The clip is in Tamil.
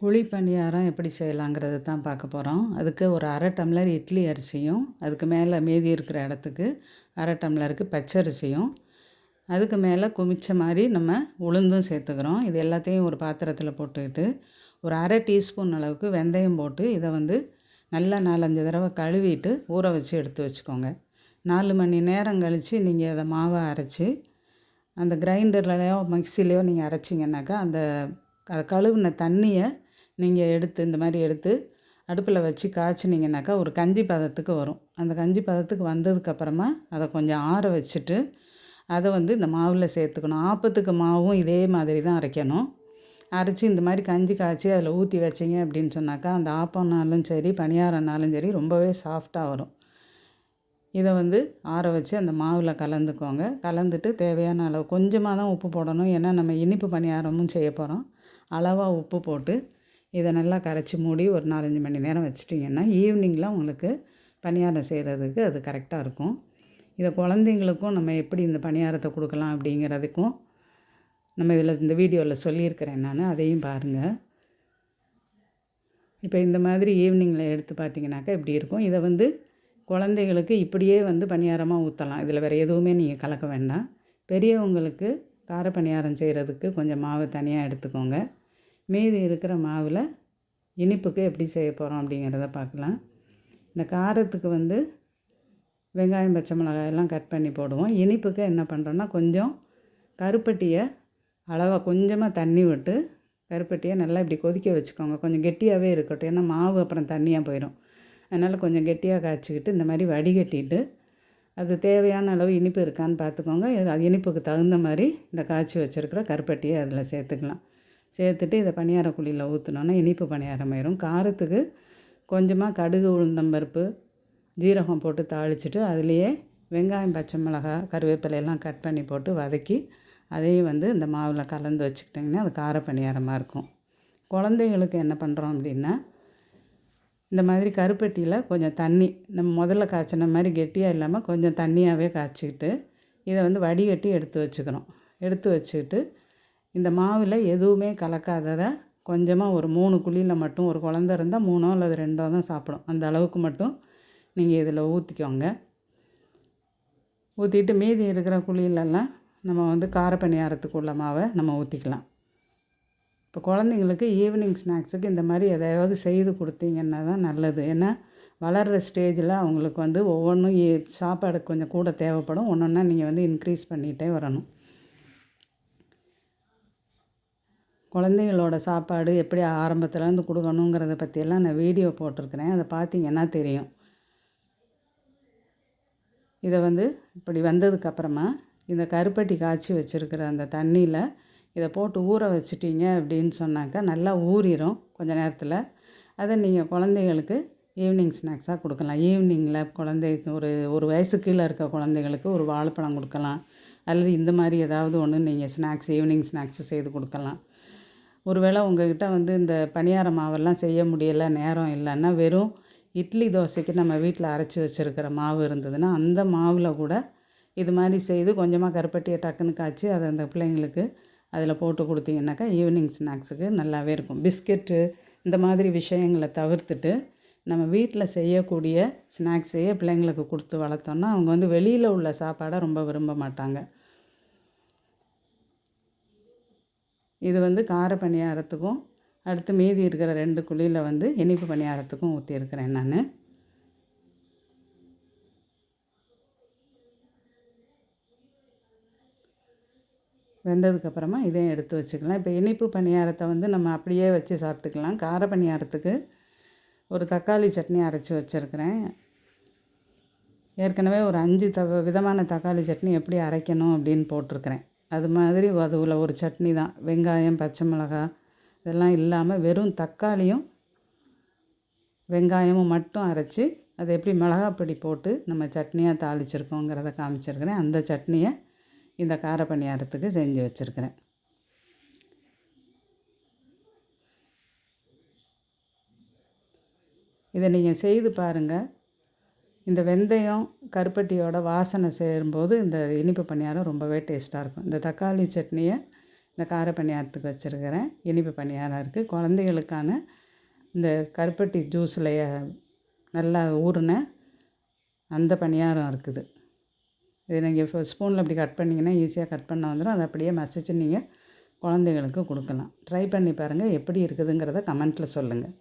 குழி பணியாரம் எப்படி செய்யலாங்கிறது தான் பார்க்க போகிறோம் அதுக்கு ஒரு அரை டம்ளர் இட்லி அரிசியும் அதுக்கு மேலே மீதி இருக்கிற இடத்துக்கு அரை டம்ளருக்கு பச்சரிசியும் அதுக்கு மேலே குமிச்ச மாதிரி நம்ம உளுந்தும் சேர்த்துக்கிறோம். இது எல்லாத்தையும் ஒரு பாத்திரத்தில் போட்டுக்கிட்டு ஒரு அரை டீஸ்பூன் அளவுக்கு வெந்தயம் போட்டு இதை வந்து நல்லா நாலஞ்சு தடவை கழுவிட்டு ஊற வச்சு எடுத்து வச்சுக்கோங்க. நாலு மணி நேரம் கழித்து நீங்கள் அதை மாவை அரைச்சி அந்த கிரைண்டர்லையோ மிக்சிலையோ நீங்கள் அரைச்சிங்கனாக்கா அந்த அதை கழுவின தண்ணியை நீங்கள் எடுத்து இந்த மாதிரி எடுத்து அடுப்பில் வச்சு காய்ச்சினீங்கனாக்கா ஒரு கஞ்சி பதத்துக்கு வரும். அந்த கஞ்சி பதத்துக்கு வந்ததுக்கப்புறமா அதை கொஞ்சம் ஆற வச்சுட்டு அதை வந்து இந்த மாவில் சேர்த்துக்கணும். ஆப்பத்துக்கு மாவும் இதே மாதிரி தான் அரைக்கணும். அரைச்சி இந்த மாதிரி கஞ்சி காய்ச்சி அதில் ஊற்றி வச்சிங்க அப்படின்னு சொன்னாக்கா அந்த ஆப்பம்னாலும் சரி பணியாரம்னாலும் சரி ரொம்பவே சாஃப்டாக வரும். இதை வந்து ஆற வச்சு அந்த மாவில் கலந்துக்கோங்க. கலந்துட்டு தேவையான அளவு கொஞ்சமாக தான் உப்பு போடணும். ஏன்னா நம்ம இனிப்பு பணியாரமும் செய்ய போகிறோம் அளவாக உப்பு போட்டு இதை நல்லா கரைச்சி மூடி ஒரு நாலஞ்சு மணி நேரம் வச்சிட்டிங்கன்னா ஈவினிங்கில் உங்களுக்கு பணியாரம் செய்கிறதுக்கு அது கரெக்டாக இருக்கும். இதை குழந்தைங்களுக்கும் நம்ம எப்படி இந்த பணியாரத்தை கொடுக்கலாம் அப்படிங்கிறதுக்கும் நம்ம இதில் இந்த வீடியோவில் சொல்லியிருக்கிறேன் நான். அதையும் பாருங்கள் இப்போ இந்த மாதிரி ஈவினிங்கில் எடுத்து பார்த்தீங்கன்னாக்கா இப்படி இருக்கும். இதை வந்து குழந்தைகளுக்கு இப்படியே வந்து பணியாரமாக ஊற்றலாம். இதில் வேறு எதுவுமே நீங்கள் கலக்க வேண்டாம். பெரியவங்களுக்கு கார பணியாரம் செய்கிறதுக்கு கொஞ்சம் மாவை தனியாக எடுத்துக்கோங்க. மீதி இருக்கிற மாவில் இனிப்புக்கு எப்படி செய்ய போகிறோம் அப்படிங்கிறத பார்க்கலாம். இந்த காரத்துக்கு வந்து வெங்காயம் பச்சை மிளகாய் எல்லாம் கட் பண்ணி போடுவோம். இனிப்புக்கு என்ன பண்ணுறோன்னா கொஞ்சம் கருப்பட்டியை அளவாக கொஞ்சமாக தண்ணி விட்டு கருப்பட்டியை நல்லா இப்படி கொதிக்க வச்சுக்கோங்க. கொஞ்சம் கெட்டியாகவே இருக்கட்டும். ஏன்னா மாவு அப்புறம் தண்ணியாக போயிடும். அதனால் கொஞ்சம் கெட்டியாக காய்ச்சிக்கிட்டு இந்த மாதிரி வடிகட்டிட்டு அது தேவையான அளவு இனிப்பு இருக்கான்னு பார்த்துக்கோங்க. அது இனிப்புக்கு தகுந்த மாதிரி இந்த காய்ச்சி வச்சுருக்கிற கருப்பட்டியை அதில் சேர்த்துக்கலாம். சேர்த்துட்டு இதை பணியார குழியில் ஊற்றினோன்னா இனிப்பு பணியாரம் ஆயிரும். காரத்துக்கு கொஞ்சமாக கடுகு உளுந்தம்பருப்பு ஜீரகம் போட்டு தாளிச்சிட்டு அதுலேயே வெங்காயம் பச்சை மிளகா கருவேப்பிலையெல்லாம் கட் பண்ணி போட்டு வதக்கி அதையும் வந்து இந்த மாவில் கலந்து வச்சுக்கிட்டிங்கன்னா அது கார பணியாரமாக இருக்கும். குழந்தைகளுக்கு என்ன பண்ணுறோம் அப்படின்னா இந்த மாதிரி கருப்பட்டியில் கொஞ்சம் தண்ணி நம்ம முதல்ல காய்ச்சின மாதிரி கெட்டியாக இல்லாமல் கொஞ்சம் தண்ணியாகவே காய்ச்சிக்கிட்டு இதை வந்து வடிகட்டி எடுத்து வச்சுக்கிறோம். எடுத்து வச்சுக்கிட்டு இந்த மாவில் எதுவுமே கலக்காததை கொஞ்சமாக ஒரு மூணு குழியில் மட்டும் ஒரு குழந்த இருந்தால் மூணோ அல்லது ரெண்டோ தான் சாப்பிடும். அந்த அளவுக்கு மட்டும் நீங்கள் இதில் ஊற்றிக்கோங்க ஊற்றிட்டு மீதி இருக்கிற குழியிலெல்லாம் நம்ம வந்து கார பணியாரத்துக்கு உள்ள மாவை நம்ம ஊற்றிக்கலாம் இப்போ குழந்தைங்களுக்கு ஈவினிங் ஸ்நாக்ஸுக்கு இந்த மாதிரி எதையாவது செய்து கொடுத்தீங்கன்னா தான் நல்லது. ஏன்னா வளர்கிற ஸ்டேஜில் அவங்களுக்கு வந்து ஒவ்வொன்றும் சாப்பாடு கொஞ்சம் கூட தேவைப்படும். ஒன்று ஒன்றா நீங்கள் வந்து இன்க்ரீஸ் பண்ணிகிட்டே வரணும். குழந்தைகளோட சாப்பாடு எப்படி ஆரம்பத்துலேருந்து கொடுக்கணுங்கிறத பற்றியெல்லாம் நான் வீடியோ போட்டிருக்கிறேன். அதை பார்த்தீங்கன்னா தெரியும். இதை வந்து இப்படி வந்ததுக்கப்புறமா இந்த கருப்பட்டி காய்ச்சி வச்சுருக்கிற அந்த தண்ணியில் இதை போட்டு ஊற வச்சிட்டிங்க அப்படின்னு சொன்னாக்கா நல்லா ஊறிடும் கொஞ்ச நேரத்தில். அதை நீங்கள் குழந்தைகளுக்கு ஈவினிங் ஸ்நாக்ஸாக கொடுக்கலாம். ஈவினிங்கில் குழந்தை ஒரு ஒரு வயசு கீழே இருக்க குழந்தைகளுக்கு ஒரு வாழைப்பழம் கொடுக்கலாம். அல்லது இந்த மாதிரி ஏதாவது ஒன்று நீங்கள் ஸ்நாக்ஸ் ஈவினிங் ஸ்நாக்ஸு செய்து கொடுக்கலாம். ஒருவேளை உங்கள்கிட்ட வந்து இந்த பணியார மாவெல்லாம் செய்ய முடியலை நேரம் இல்லைன்னா வெறும் இட்லி தோசைக்கு நம்ம வீட்டில் அரைச்சி வச்சுருக்கிற மாவு இருந்ததுன்னா அந்த மாவில் கூட இது மாதிரி செய்து கொஞ்சமாக கருப்பட்டியை டக்குன்னு காய்ச்சி அதை அந்த பிள்ளைங்களுக்கு அதில் போட்டு கொடுத்தீங்கன்னாக்கா ஈவினிங் ஸ்நாக்ஸுக்கு நல்லாவே இருக்கும். பிஸ்கெட்டு இந்த மாதிரி விஷயங்களை தவிர்த்துட்டு நம்ம வீட்டில் செய்யக்கூடிய ஸ்நாக்ஸையே பிள்ளைங்களுக்கு கொடுத்து வளர்த்தோன்னா அவங்க வந்து வெளியில் உள்ள சாப்பாடை ரொம்ப விரும்ப மாட்டாங்க. இது வந்து கார பணியாரத்துக்கும் அடுத்து மீதி இருக்கிற ரெண்டு குழியில் வந்து இனிப்பு பணியாரத்துக்கும் ஊற்றியிருக்கிறேன் நான். வெந்ததுக்கப்புறமா இதையும் எடுத்து வச்சுக்கலாம். இப்போ இனிப்பு பணியாரத்தை வந்து நம்ம அப்படியே வச்சு சாப்பிட்டுக்கலாம். கார பணியாரத்துக்கு ஒரு தக்காளி சட்னி அரைச்சி வச்சுருக்கிறேன். ஏற்கனவே ஒரு அஞ்சு த விதமான தக்காளி சட்னி எப்படி அரைக்கணும் அப்படின்னு போட்டிருக்கிறேன். அது மாதிரி அதுவில் ஒரு சட்னி தான். வெங்காயம் பச்சை மிளகாய் இதெல்லாம் இல்லாமல் வெறும் தக்காளியும் வெங்காயமும் மட்டும் அரைச்சி அதை எப்படி மிளகாப்பொடி போட்டு நம்ம சட்னியாக தாளிச்சிருக்கோங்கிறத காமிச்சிருக்கிறேன். அந்த சட்னியை இந்த கார பணியாரத்துக்கு செஞ்சு வச்சுருக்கிறேன். இதை நீங்கள் செய்து பாருங்கள் இந்த வெந்தயம் கருப்பட்டியோட வாசனை சேரும்போது இந்த இனிப்பு பணியாரம் ரொம்பவே டேஸ்ட்டாக இருக்கும். இந்த தக்காளி சட்னியை இந்த கார பணியாரத்துக்கு வச்சுருக்கிறேன். இனிப்பு பணியாரம் இருக்குது குழந்தைகளுக்கான இந்த கருப்பட்டி ஜூஸில் நல்லா ஊறின அந்த பணியாரம் இருக்குது. இது நீங்கள் இப்போ ஸ்பூனில் இப்படி கட் பண்ணிங்கன்னா ஈஸியாக கட் பண்ண வந்துடும் அதை அப்படியே மசிச்சு நீங்கள் குழந்தைகளுக்கு கொடுக்கலாம். ட்ரை பண்ணி பாருங்கள் எப்படி இருக்குதுங்கிறத கமெண்ட்டில் சொல்லுங்கள்